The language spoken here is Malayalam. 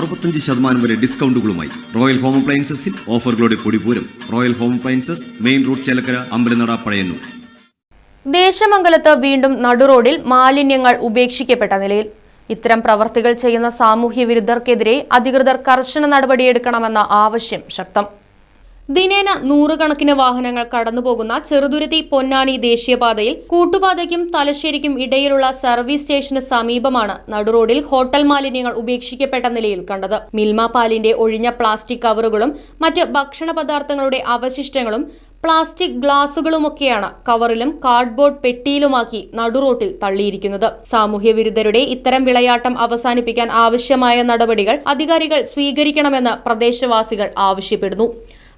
അറുപത്തഞ്ച് ശതമാനം വരെ ഡിസ്കൗണ്ടുകളുമായി റോയൽ ഹോം അപ്ലയൻസസിൽ ഓഫറുകളുടെ പൊടിപൂരം royal home appliances main road Chelakkara Ambalanada Pazhayannur. ദേശമംഗലത്ത് വീണ്ടും നടുറോഡിൽ മാലിന്യങ്ങൾ ഉപേക്ഷിക്കപ്പെട്ട നിലയിൽ ഇത്തരം പ്രവർത്തികൾ ചെയ്യുന്ന സാമൂഹ്യ വിരുദ്ധർക്കെതിരെ അധികൃതർ കർശന നടപടിയെടുക്കണമെന്ന ആവശ്യം ശക്തം. ദിനേന നൂറുകണക്കിന് വാഹനങ്ങൾ കടന്നുപോകുന്ന ചെറുതുരുത്തി പൊന്നാനി ദേശീയപാതയിൽ കൂട്ടുപാതയ്ക്കും തലശ്ശേരിക്കും ഇടയിലുള്ള സർവീസ് സ്റ്റേഷന് സമീപമാണ് നടുറോഡിൽ ഹോട്ടൽ മാലിന്യങ്ങൾ ഉപേക്ഷിക്കപ്പെട്ട നിലയിൽ കണ്ടത്. മിൽമ പാലിന്റെ ഒഴിഞ്ഞ പ്ലാസ്റ്റിക് കവറുകളും മറ്റ് ഭക്ഷണ പദാർത്ഥങ്ങളുടെ അവശിഷ്ടങ്ങളും പ്ലാസ്റ്റിക് ഗ്ലാസുകളുമൊക്കെയാണ് കവറിലും കാർഡ്ബോർഡ് പെട്ടിയിലുമാക്കി നടുറോട്ടിൽ തള്ളിയിരിക്കുന്നത്. സാമൂഹ്യ വിരുദ്ധരുടെ ഇത്തരം വിളയാട്ടം അവസാനിപ്പിക്കാൻ ആവശ്യമായ നടപടികൾ അധികാരികൾ സ്വീകരിക്കണമെന്ന് പ്രദേശവാസികൾ ആവശ്യപ്പെടുന്നു.